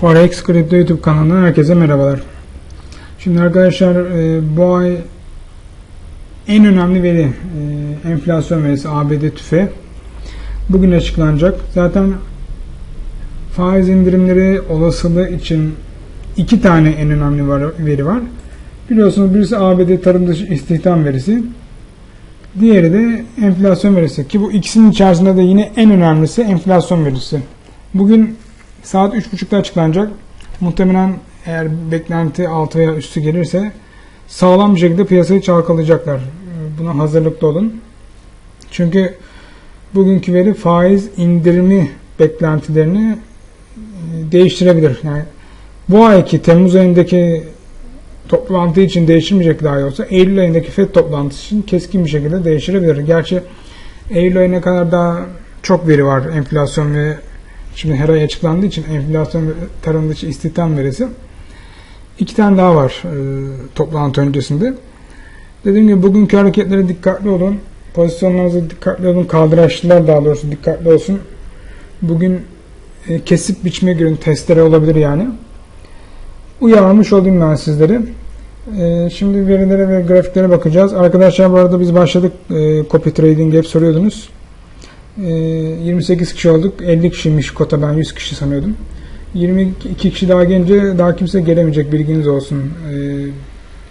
Forex Kripto YouTube kanalından herkese merhabalar. Şimdi arkadaşlar e, bu ay en önemli veri e, enflasyon verisi ABD tüfe bugün açıklanacak. Zaten faiz indirimleri olasılığı için iki tane en önemli var, veri var. Biliyorsunuz birisi ABD tarım dışı istihdam verisi. Diğeri de enflasyon verisi ki bu ikisinin içerisinde de yine en önemlisi enflasyon verisi. Bugün saat 3.30'da açıklanacak. Muhtemelen eğer beklenti altı veya üstü gelirse sağlam bir şekilde piyasayı çalkalayacaklar. Buna hazırlıklı olun. Çünkü bugünkü veri faiz indirimi beklentilerini e, değiştirebilir. Yani bu ayki Temmuz ayındaki toplantı için değiştirmeyecek dahi olsa Eylül ayındaki FED toplantısı için keskin bir şekilde değiştirebilir. Gerçi Eylül ayına kadar daha çok veri var enflasyon ve şimdi her ay açıklandığı için enflasyon tarım dışı istihdam verisi. İki tane daha var e, toplantı öncesinde. Dediğim gibi bugünkü hareketlere dikkatli olun. Pozisyonlarınıza dikkatli olun. Kaldıraçlılar daha doğrusu dikkatli olsun. Bugün e, kesip biçme günü testere olabilir yani. Uyarmış olayım ben sizleri. E, şimdi verilere ve grafiklere bakacağız. Arkadaşlar bu arada biz başladık e, copy trading hep soruyordunuz. E, 28 kişi olduk. 50 kişiymiş kota ben 100 kişi sanıyordum. 22 kişi daha gelince daha kimse gelemeyecek bilginiz olsun. E,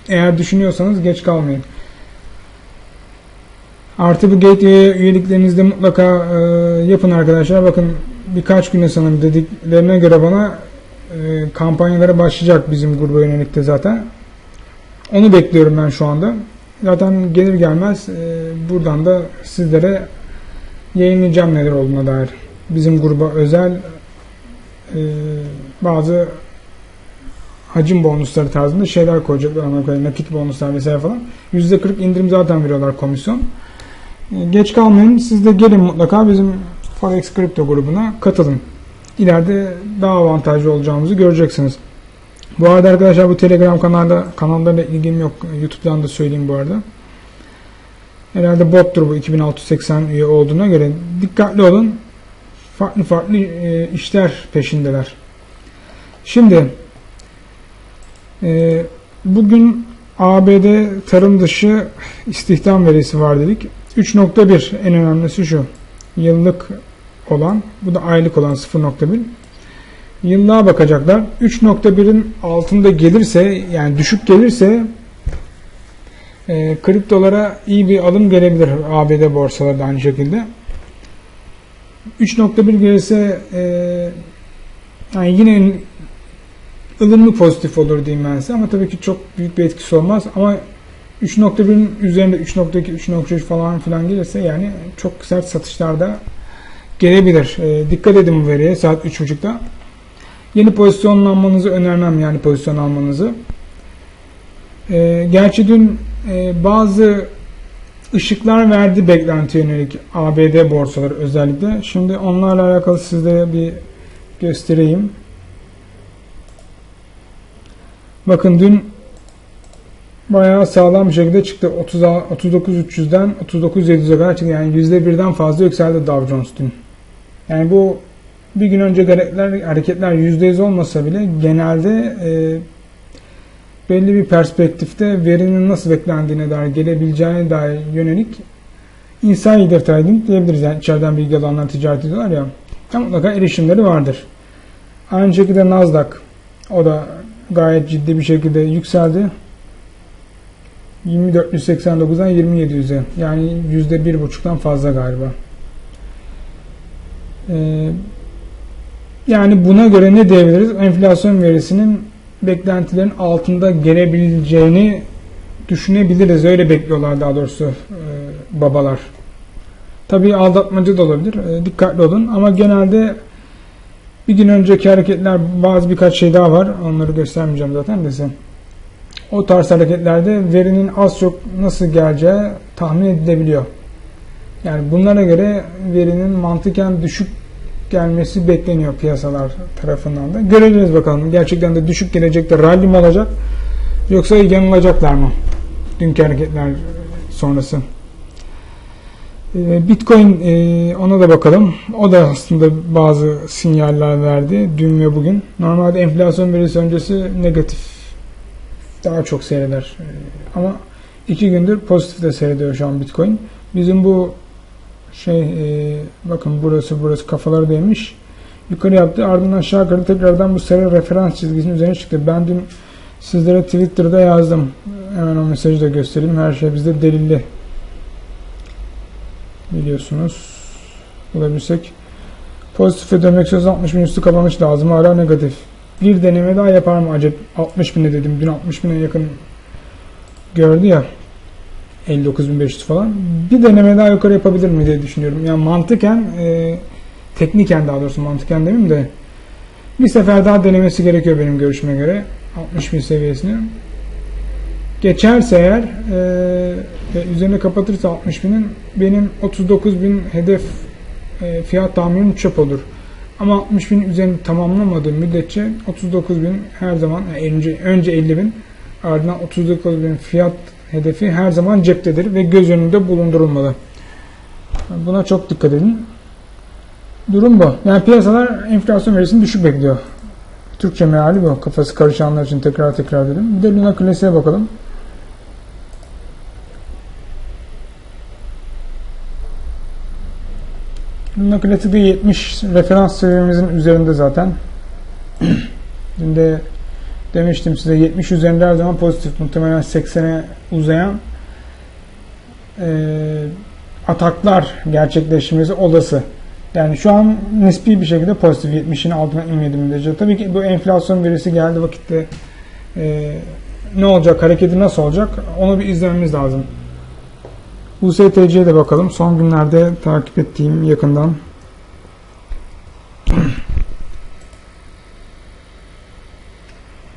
eğer düşünüyorsanız geç kalmayın. Artı bu gateway üyeliklerinizde mutlaka e, yapın arkadaşlar. Bakın birkaç güne sanırım dediklerine göre bana e, kampanyalara başlayacak bizim gruba yönelik zaten. Onu bekliyorum ben şu anda. Zaten gelir gelmez e, buradan da sizlere yayınlayacağım neler olduğuna dair. Bizim gruba özel e, bazı hacim bonusları tarzında şeyler koyacaklar. Nakit bonuslar vesaire falan. %40 indirim zaten veriyorlar komisyon. E, geç kalmayın. Siz de gelin mutlaka bizim Forex Crypto grubuna katılın. İleride daha avantajlı olacağımızı göreceksiniz. Bu arada arkadaşlar bu Telegram kanalda kanallarla ilgim yok. YouTube'dan da söyleyeyim bu arada. Herhalde bottur bu 2680 üye olduğuna göre dikkatli olun. Farklı farklı e, işler peşindeler. Şimdi e, bugün ABD tarım dışı istihdam verisi var dedik. 3.1 en önemlisi şu. Yıllık olan, bu da aylık olan 0.1. Yıllığa bakacaklar. 3.1'in altında gelirse, yani düşük gelirse e, kriptolara iyi bir alım gelebilir ABD borsaları da aynı şekilde. 3.1 gelirse e, yani yine ılımlı pozitif olur diyeyim ben size ama tabii ki çok büyük bir etkisi olmaz ama 3.1'in üzerinde 3.2, 3.3 falan filan gelirse yani çok sert satışlarda gelebilir. E, dikkat edin bu veriye saat 3.30'da. Yeni pozisyonlanmanızı önermem yani pozisyon almanızı. E, gerçi dün e, bazı ışıklar verdi beklenti yönelik ABD borsaları özellikle. Şimdi onlarla alakalı size bir göstereyim. Bakın dün bayağı sağlam bir şekilde çıktı. 30 39.300'den 39.700'e kadar çıktı. Yani %1'den fazla yükseldi Dow Jones dün. Yani bu bir gün önce hareketler, hareketler %100 olmasa bile genelde e, belli bir perspektifte verinin nasıl beklendiğine dair gelebileceğine dair yönelik insider trading diyebiliriz. Yani içeriden bilgi alanlar ticaret ediyorlar ya. ya mutlaka erişimleri vardır. Aynı şekilde Nasdaq o da gayet ciddi bir şekilde yükseldi. 2489'dan 2700'e yani %1.5'tan fazla galiba. Ee, yani buna göre ne diyebiliriz? Enflasyon verisinin beklentilerin altında gelebileceğini düşünebiliriz. Öyle bekliyorlar daha doğrusu e, babalar. Tabii aldatmacı da olabilir. E, dikkatli olun. Ama genelde bir gün önceki hareketler bazı birkaç şey daha var. Onları göstermeyeceğim zaten de size. O tarz hareketlerde verinin az çok nasıl geleceği tahmin edilebiliyor. Yani bunlara göre verinin mantıken düşük gelmesi bekleniyor piyasalar tarafından da. Göreceğiz bakalım. Gerçekten de düşük gelecekte rally mi olacak yoksa yanılacaklar mı? Dünkü hareketler sonrası. E, Bitcoin e, ona da bakalım. O da aslında bazı sinyaller verdi dün ve bugün. Normalde enflasyon verisi öncesi negatif daha çok seyreder. E, ama iki gündür pozitif de seyrediyor şu an Bitcoin. Bizim bu şey e, bakın burası burası kafaları değmiş. Yukarı yaptı ardından aşağı yukarı tekrardan bu sarı referans çizgisinin üzerine çıktı. Ben dün sizlere Twitter'da yazdım. Hemen o mesajı da göstereyim. Her şey bizde delilli. Biliyorsunuz. Bulabilirsek. Pozitife dönmek istiyorsanız 60 bin üstü kapanış lazım. Hala negatif. Bir deneme daha yapar mı acaba? 60 bine dedim. Dün 60 bine yakın gördü ya. 59.500 falan. Bir deneme daha yukarı yapabilir mi diye düşünüyorum. Yani mantıken e, tekniken daha doğrusu mantıken demeyeyim de bir sefer daha denemesi gerekiyor benim görüşüme göre. 60 bin seviyesini. Geçerse eğer e, ve üzerine kapatırsa 60 binin benim 39 bin hedef e, fiyat tahminim çöp olur. Ama 60 bin üzerini tamamlamadığım müddetçe 39 bin her zaman yani önce, önce 50 bin ardından 39 bin fiyat hedefi her zaman ceptedir ve göz önünde bulundurulmalı. Buna çok dikkat edin. Durum bu. Yani piyasalar enflasyon verisini düşük bekliyor. Türkçe meali bu. Kafası karışanlar için tekrar tekrar dedim. Bir de Luna Klasi'ye bakalım. Luna Classic'de 70 referans seviyemizin üzerinde zaten. Dün de demiştim size 70 üzerinde her zaman pozitif. Muhtemelen 80'e uzayan e, ataklar gerçekleşmesi olası. Yani şu an nispi bir şekilde pozitif 70'in altına inmedi müddetçe. Tabii ki bu enflasyon verisi geldi vakitte e, ne olacak, hareketi nasıl olacak onu bir izlememiz lazım. USTC'ye de bakalım. Son günlerde takip ettiğim yakından.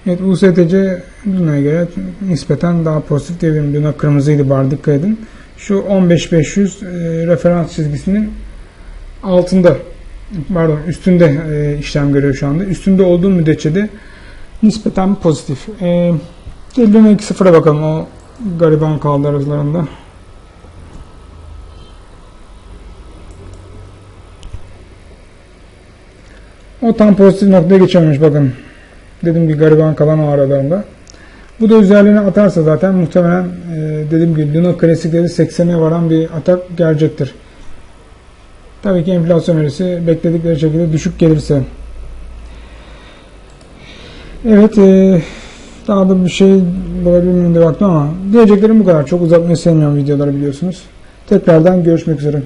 Evet USTC Luna'ya göre nispeten daha pozitif diyebilirim. Luna kırmızıydı bari dikkat edin. Şu 15500 e, referans çizgisinin altında pardon üstünde e, işlem görüyor şu anda. Üstünde olduğu müddetçe de nispeten pozitif. E, Luna 2.0'a bakalım o gariban kaldı aralarında. O tam pozitif noktaya geçememiş bakın. Dediğim gibi gariban kalan o aralarında. Bu da üzerlerine atarsa zaten muhtemelen e, dediğim gibi Luna klasikleri 80'e varan bir atak gelecektir. Tabii ki enflasyon verisi bekledikleri şekilde düşük gelirse. Evet e, daha da bir şey bulabilir miyim de baktım ama diyeceklerim bu kadar. Çok uzatmayı sevmiyorum videoları biliyorsunuz. Tekrardan görüşmek üzere.